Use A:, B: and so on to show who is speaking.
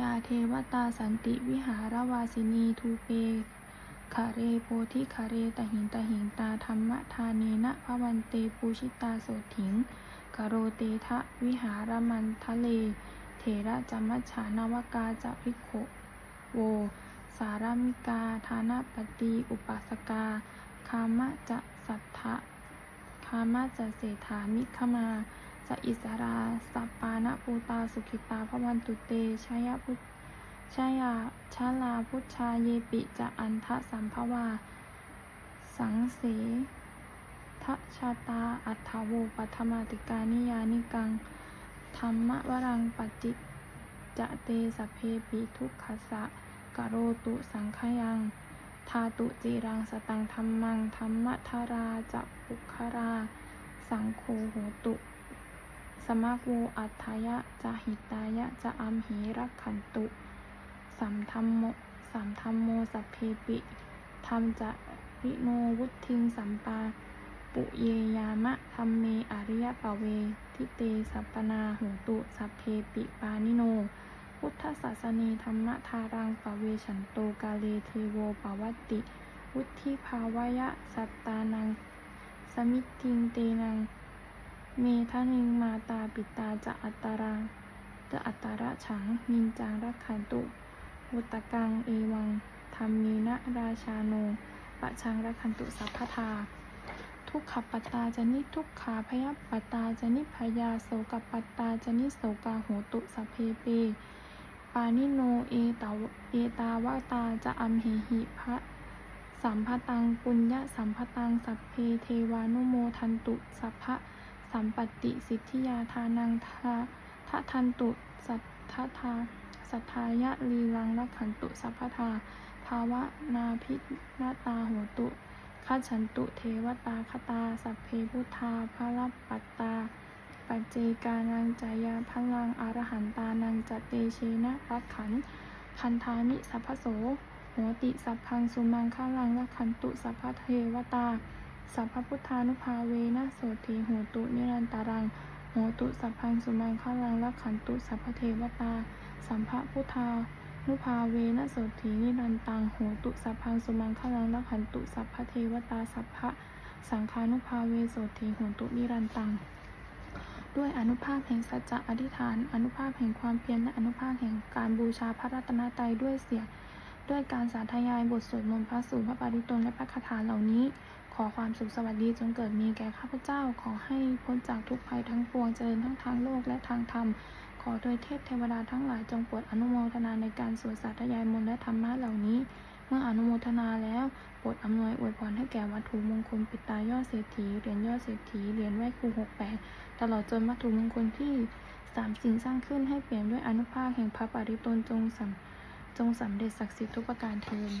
A: ยาเทวตาสันติวิหารวาสินีทูเปคาเรโพธิคาเรตหิงตหิงตาธรรมทาเนนะพระวันเตปูชิตาโสถิงกโรเตทะวิหารมันทะเล เถระจมัชานวกาจะพิโขโว สารามิกาทานาปฏิอุปัสกา คามะจะสัทธะคามะจะเศรษฐามิขมา อิสราสัปปานปูตาสุขิตาพะวันตุเตชยพุชยาชาลาพุชาเยปิจะอันทะสัมภวา สังเสทะชาตาอัฏฐโวปัทมาติกานิยานิกัง ธรรมวรังปัจิจะเตสพเพปิทุกขสะกะโรตุสังขยังทาตุจีรังสตังธรรมังธรรมทาราจะปุครา สังโฆโหตุ สมาโวอัฏฐายะจะหิตายะจะอัมหีรักขันตุ สัมธรรมโมสัมธรรมโมสัพเพปิธรรมจะวิโนวุทิงสัมปา ปุเยยามะธรรมเมอริยปเว ทิเตสัปปนาหูตุสัพเพปิปานิโน พุทธศาสนีธรรมทารังปเวฉันโตกาเลเทโวปวัตติ วุธิภาวะยะสัตตานัง สมิทติงเตนัง เมทะนิงมาตาปิตาจะอัตตารังจะอัตระฉังนินจังรักขันตุวุตกังเอวังธรรมเมนะราชาโนปะชังรักขันตุสัพพทา ทุกขปตตาจนิทุกขาพยปตตาจนิพยาโสกปตตาจนิโสกาโหตุสัพเพเปปานิโนเอตาวเอตาวาตาจะอัมเหหิพระสัมภตังปุญญสัมภตังสัพเพเทวานุโมทันตุสัพพะ สัมปติสิทธิยาทานังทาทะทันตุ สัทธทาสัทธายะลีลังรักขันตุสัพพทา ภาวะนาพินาตาโหตุขัฉันตุเทวตาคตา สัพเพพุทธาภรปัตตา ปัจเจกานังจายาพลังอรหันตานังจตเตเชนะรักขันคันธามิสัพพโสโหติสัพพังสุมังฆาลังรักขันตุสัพพเทวตา สัพพพุทธานุภาเวนะโสติโหตุนิรันตารังโหตุสัพพังสุมังฆาลังรักขันตุสัพพเทวตา สัมภพุทธานุภาเวนะโสตินิรันตังโหตุสัพพังสุมังฆาลังรักขันตุสัพพเทวตาสัพพะสังฆานุภาเวโสติโหตุนิรันตังด้วยอนุภาพแห่งสัจจะอธิษฐาน อนุภาพแห่งความเพียรและอนุภาพแห่งการบูชาพระรัตนตรัยด้วยเสียง ด้วยการสาธยายบทสวดมนต์พระสูตรพระปาริตนและพระคาถาเหล่านี้ ขอความสุขสวัสดีจงเกิดมีแก่ข้าพเจ้า ขอให้พ้นจากทุกภัยทั้งปวงเจริญทั้งทางโลกและทางธรรม ขอโดยเทพเทวดาทั้งหลายจงโปรดอนุโมทนาในการสวดสาธยายมนต์และธรรมะเหล่านี้ เมื่ออนุโมทนาแล้วโปรดอำนวยอวยพรให้แก่วัตถุมงคลปิดตายอดเศรษฐีเหรียญยอดเศรษฐีเหรียญไหว้ครูหกแปดตลอดจนวัตถุมงคลที่สามสิ่งสร้างขึ้นให้เปลี่ยนด้วยอนุภาคแห่งพระปริตนจงสำจงสำเร็จศักดิ์สิทธิ์ทุกประการเทิน